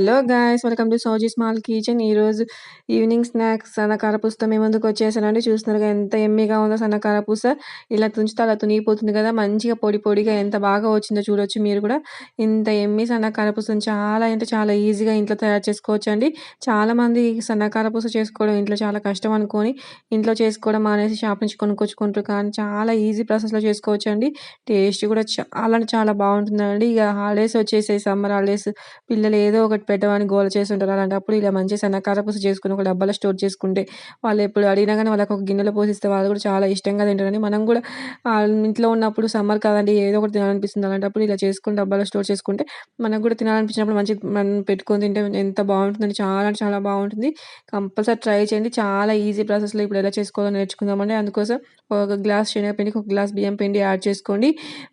Hello guys welcome to Souji small kitchen. ఈరోజు evening snacks సన్నకార పూసతో మేము ముందుకు వచ్చేసానండి. చూస్తున్నారు ఎంత ఎమ్మిగా ఉందో సన్నకార పూస ఇలా తుంచితే అలా తునిగిపోతుంది కదా. మంచిగా పొడి పొడిగా ఎంత బాగా వచ్చిందో చూడొచ్చు మీరు కూడా. ఇంత ఎమ్మి సన్నకార పూసను చాలా అంటే చాలా ఈజీగా ఇంట్లో తయారు చేసుకోవచ్చు అండి చాలా మంది సన్నకార పూస చేసుకోవడం ఇంట్లో చాలా కష్టం అనుకొని ఇంట్లో చేసుకోవడం మానేసి షాప్ నుంచి కొనుక్కొచ్చుకుంటారు కానీ చాలా ఈజీ ప్రాసెస్లో చేసుకోవచ్చు అండి టేస్ట్ కూడా చాలా చాలా బాగుంటుందండి. ఇక హాలిడేస్ వచ్చేసాయి సమ్మర్ హాలిడేస్. పిల్లలు ఏదో ఒకటి పెట్టమని గోల చేస్తుంటారు అలాంటప్పుడు ఇలా మంచి సన్నకార పూస చేసుకుని ఒక డబ్బాలో స్టోర్ చేసుకుంటే వాళ్ళు ఎప్పుడు అడిగినా కానీ వాళ్ళకి ఒక గిన్నెలో పోసిస్తే వాళ్ళు కూడా చాలా ఇష్టంగా తింటారని మనం కూడా ఇంట్లో ఉన్నప్పుడు సమ్మర్ కాదండి ఏదో ఒకటి తినాలనిపిస్తుంది. అలాంటప్పుడు ఇలా చేసుకుని డబ్బాలో స్టోర్ చేసుకుంటే మనకు కూడా తినాలనిపించినప్పుడు మంచి మనం పెట్టుకొని తింటే ఎంత బాగుంటుందని చాలా చాలా బాగుంటుంది. కంపల్సరీ ట్రై చేయండి. చాలా ఈజీ ప్రాసెస్లో ఇప్పుడు ఎలా చేసుకోవాలో నేర్చుకుందామండి. అందుకోసం ఒక గ్లాస్ శనగపిండికి ఒక గ్లాస్ బియ్యం పిండి యాడ్ చేసుకోండి.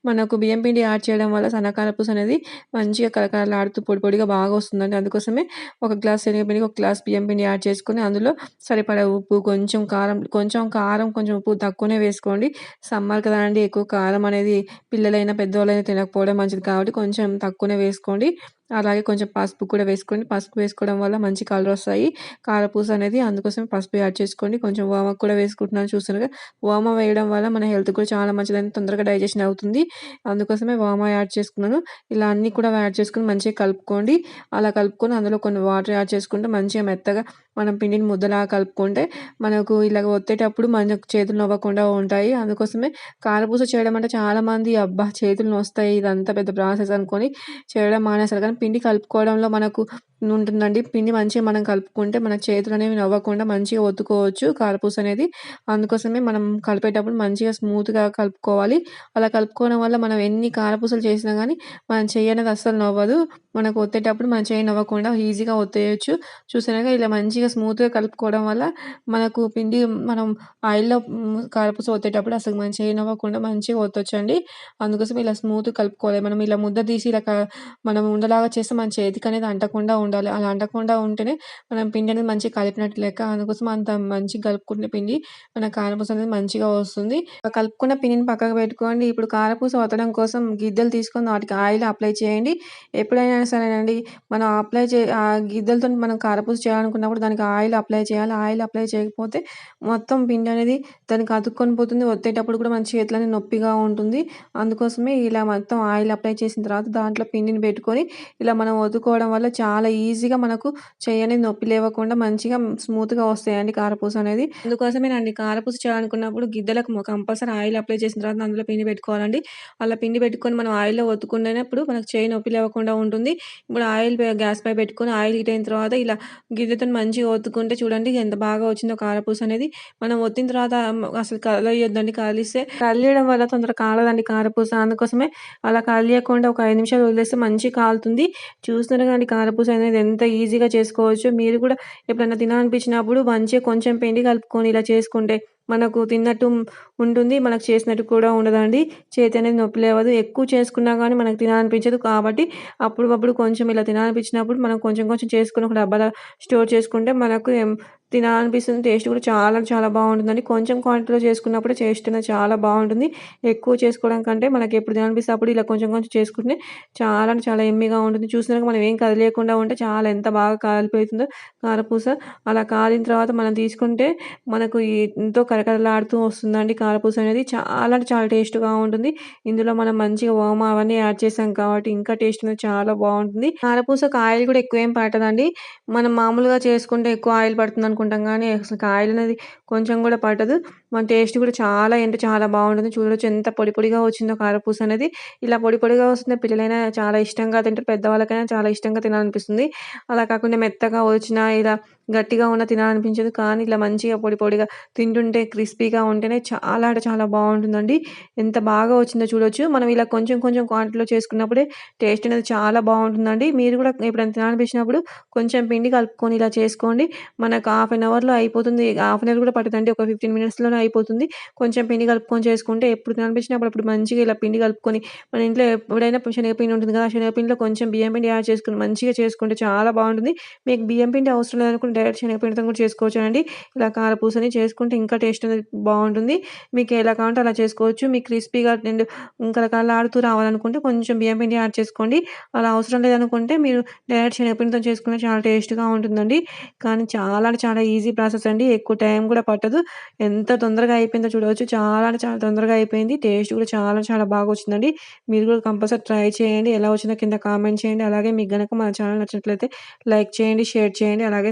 మనకు బియ్యం పిండి యాడ్ చేయడం వల్ల సన్నకాల పూస అనేది మంచిగా కలకలలాడుతూ పొడి పొడిగా బాగా వస్తుందండి. అందుకోసమే ఒక గ్లాస్ శనగపిండికి ఒక గ్లాస్ బియ్యం పిండి యాడ్ చేసుకొని అందులో సరిపడా ఉప్పు కొంచెం కారం కొంచెం కారం కొంచెం ఉప్పు తక్కువనే వేసుకోండి. సమ్మర్ కదండి ఎక్కువ కారం అనేది పిల్లలైనా పెద్దవాళ్ళైనా తినకపోవడం మంచిది కాబట్టి కొంచెం తక్కువనే వేసుకోండి. అలాగే కొంచెం పసుపు కూడా వేసుకోండి. పసుపు వేసుకోవడం వల్ల మంచి కలర్ వస్తాయి. కారపూస అనేది అందుకోసం పసుపు యాడ్ చేసుకోండి. కొంచెం ఓమ కూడా వేసుకుంటున్నాను చూస్తున్నారుగా వామ వేయడం వల్ల మన హెల్త్ కూడా చాలా మంచిదని తొందరగా డైజెషన్ అవుతుంది. అందుకోసమే వామ యాడ్ చేసుకున్నాను. ఇలా అన్నీ కూడా యాడ్ చేసుకుని మంచిగా కలుపుకోండి. అలా కలుపుకొని అందులో కొన్ని వాటర్ యాడ్ చేసుకుంటే మంచిగా మెత్తగా మనం పిండిని ముద్దలాగా కలుపుకుంటే మనకు ఇలాగ ఒత్తేటప్పుడు మనకు చేతులు నవ్వకుండా ఉంటాయి. అందుకోసమే కారపూస చేయడం అంటే చాలామంది అబ్బా చేతులు నొస్తాయి. ఇదంతా పెద్ద ప్రాసెస్ అనుకొని చేయడం మానేస్తారు కానీ పిండి కలుపుకోవడంలో మనకు ఉంటుందండి. పిండి మంచిగా మనం కలుపుకుంటే మన చేతులు అనేవి నవ్వకుండా మంచిగా ఒత్తుకోవచ్చు. కారపూస అనేది అందుకోసమే మనం కలిపేటప్పుడు మంచిగా స్మూత్గా కలుపుకోవాలి. అలా కలుపుకోవడం వల్ల మనం ఎన్ని కారపూసలు చేసినా కానీ మనం చెయ్యి అనేది అస్సలు నవ్వదు. మనకు ఒత్తేటప్పుడు మన చేయి నవ్వకుండా ఈజీగా ఒత్తేయచ్చు. చూసినాక ఇలా మంచిగా స్మూత్గా కలుపుకోవడం వల్ల మనకు పిండి మనం ఆయిల్లో కారపూస ఒత్తేటప్పుడు అసలు మన చేయి నవ్వకుండా మంచిగా ఒత్తొచ్చండి. అందుకోసం ఇలా స్మూత్గా కలుపుకోవాలి. మనం ఇలా ముద్ద తీసి ఇలా మనం ఉండలాగా చేస్తే మన చేతికి అనేది అంటకుండా ఉండాలి. అలా అంటకుండా ఉంటేనే మనం పిండి అనేది మంచిగా కలిపినట్టు లెక్క అందుకోసం అంత మంచిగా కలుపుకున్న పిండి మన కారపూస అనేది మంచిగా వస్తుంది. కలుపుకున్న పిండిని పక్కకు పెట్టుకోండి. ఇప్పుడు కారపూస వత్తడం కోసం గిద్దెలు తీసుకొని వాటికి ఆయిల్ అప్లై చేయండి. ఎప్పుడైనా సరేనండి మనం అప్లై చే ఆ గిద్దెలతో మనం కారపూస చేయాలనుకున్నప్పుడు దానికి ఆయిల్ అప్లై చేయాలి. ఆయిల్ అప్లై చేయకపోతే మొత్తం పిండి అనేది దానికి అతుక్కొని పోతుంది. ఒత్తేటప్పుడు కూడా మన చేతులని నొప్పిగా ఉంటుంది. అందుకోసమే ఇలా మొత్తం ఆయిల్ అప్లై చేసిన తర్వాత దాంట్లో పిండిని పెట్టుకొని ఇలా మనం వదుకోవడం వల్ల చాలా ఈజీగా మనకు చేయని నొప్పి లేవకుండా మంచిగా స్మూత్గా వస్తాయండి కారపూస అనేది. అందుకోసమే అండి కారపూస చేయాలనుకున్నప్పుడు గిద్దలకు కంపల్సరీ ఆయిల్ అప్లై చేసిన తర్వాత అందులో పిండి పెట్టుకోవాలండి. అలా పిండి పెట్టుకొని మనం ఆయిల్లో ఒత్తుకునేటప్పుడు మనకు చేయి నొప్పి లేవకుండా ఉంటుంది. ఇప్పుడు ఆయిల్ గ్యాస్ పై పెట్టుకొని ఆయిల్ హీట్ అయిన తర్వాత ఇలా గిద్దెతో మంచిగా ఒత్తుకుంటే చూడండి ఎంత బాగా వచ్చిందో కారపూస అనేది. మనం ఒత్తిన తర్వాత అసలు కలయొద్దండి కలిస్తే కలియడం వల్ల తొందరగా కాలదండి కారపూస. అందుకోసమే అలా కలియకుండా ఒక ఐదు నిమిషాలు వదిలేస్తే మంచి కాలుతుంది. చూస్తున్నారు కానీ కారపూస అనేది. ఎంత ఈజీగా చేసుకోవచ్చు. మీరు కూడా ఎప్పుడైనా తినాలనిపించినప్పుడు మంచిగా కొంచెం పిండి కలుపుకొని ఇలా చేసుకుంటే మనకు తిన్నట్టు ఉంటుంది. మనకు చేసినట్టు కూడా ఉండదండి. చేతి అనేది నొప్పి లేవదు. ఎక్కువ చేసుకున్నా కానీ మనకు తినాలనిపించదు కాబట్టి అప్పుడు కొంచెం ఇలా తినాలనిపించినప్పుడు మనం కొంచెం కొంచెం చేసుకుని ఒక డబ్బాలో స్టోర్ చేసుకుంటే మనకు తినాలనిపిస్తుంది టేస్ట్ కూడా చాలా చాలా బాగుంటుందండి. కొంచెం క్వాంటిటీలో చేసుకున్నప్పుడు టేస్ట్ అనేది చాలా బాగుంటుంది. ఎక్కువ చేసుకోవడం కంటే మనకి ఎప్పుడు తినాలనిపిస్తే అప్పుడు ఇలా కొంచెం కొంచెం చేసుకుంటే చాలా చాలా ఎమ్మిగా ఉంటుంది. చూసినాక మనం ఏం కదిలేకుండా ఉంటే చాలా ఎంత బాగా కాలిపోతుందో. కారపూస అలా కాలిన తర్వాత మనం తీసుకుంటే మనకు ఎంతో కరకరలాడుతూ వస్తుందండి కారపూస అనేది. చాలా అంటే చాలా టేస్ట్గా ఉంటుంది. ఇందులో మనం మంచిగా ఓమ అవన్నీ యాడ్ చేసాం కాబట్టి ఇంకా టేస్ట్ అనేది చాలా బాగుంటుంది. కారపూసకు ఆయిల్ కూడా ఎక్కువ ఏం పట్టదండి. మనం మామూలుగా చేసుకుంటే ఎక్కువ ఆయిల్ పడుతుంది అనుకుంటాం కానీ అసలు కాయలు అనేది కొంచెం కూడా పట్టదు. మన టేస్ట్ కూడా చాలా అంటే చాలా బాగుంటుంది. చూడవచ్చు ఎంత పొడి పొడిగా వచ్చిందో కారపూస అనేది. ఇలా పొడి పొడిగా వస్తుంది. పిల్లలైనా చాలా ఇష్టంగా తింటారు. పెద్దవాళ్ళకైనా చాలా ఇష్టంగా తినాలనిపిస్తుంది. అలా కాకుండా మెత్తగా వచ్చిన ఇలా గట్టిగా ఉన్న తినాలనిపించదు. కానీ ఇలా మంచిగా పొడి పొడిగా తింటుంటే క్రిస్పీగా ఉంటేనే చాలా అంటే చాలా బాగుంటుందండి. ఎంత బాగా వచ్చిందో చూడొచ్చు. మనం ఇలా కొంచెం కొంచెం క్వాంటిటీలో చేసుకున్నప్పుడే టేస్ట్ అనేది చాలా బాగుంటుందండి. మీరు కూడా ఎప్పుడైనా తినాలనిపించినప్పుడు కొంచెం పిండి కలుపుకొని ఇలా చేసుకోండి. మనకు హాఫ్ అన్ అవర్లో అయిపోతుంది. హాఫ్ అన్ అవర్ కూడా పడుతుందండి ఒక ఫిఫ్టీన్ మినిట్స్లోనే అయిపోతుంది. కొంచెం పిండి కలుపుకొని చేసుకుంటే ఎప్పుడు తినాలనిపించినప్పుడు అప్పుడు మంచిగా ఇలా పిండి కలుపుకొని మన ఇంట్లో ఎప్పుడైనా శనగపిండి ఉంటుంది కదా శనగపిండిలో కొంచెం బియ్యం పిండి యాడ్ చేసుకుని మంచిగా చేసుకుంటే చాలా బాగుంటుంది. మీకు బియ్యం పిండి అవసరం లేదనుకుంటే డైరెక్ట్ శనగపిండితో కూడా చేసుకోవచ్చునండి. ఇలా కారపూసని చేసుకుంటే ఇంకా టేస్ట్ అనేది మీకు ఎలా కావాలంటే అలా చేసుకోవచ్చు. మీకు క్రిస్పీగా అండ్ ఆడుతూ రావాలనుకుంటే కొంచెం బియ్యం పిండి యాడ్ చేసుకోండి. అలా అవసరం లేదనుకుంటే మీరు డైరెక్ట్ శనగపిండితో చేసుకుంటే చాలా టేస్ట్‌గా ఉంటుందండి. కానీ చాలా అంటే చాలా ఈజీ ప్రాసెస్ అండి. ఎక్కువ టైం కూడా పట్టదు. ఎంత తొందరగా అయిపోయిందో చూడవచ్చు. చాలా అంటే చాలా తొందరగా అయిపోయింది. టేస్ట్ కూడా చాలా చాలా బాగా వచ్చిందండి. మీరు కూడా కంపల్సరీ ట్రై చేయండి. ఎలా వచ్చిందో కింద కామెంట్ చేయండి. అలాగే మీకు కనుక మన ఛానల్ నచ్చినట్లయితే లైక్ చేయండి, షేర్ చేయండి. అలాగే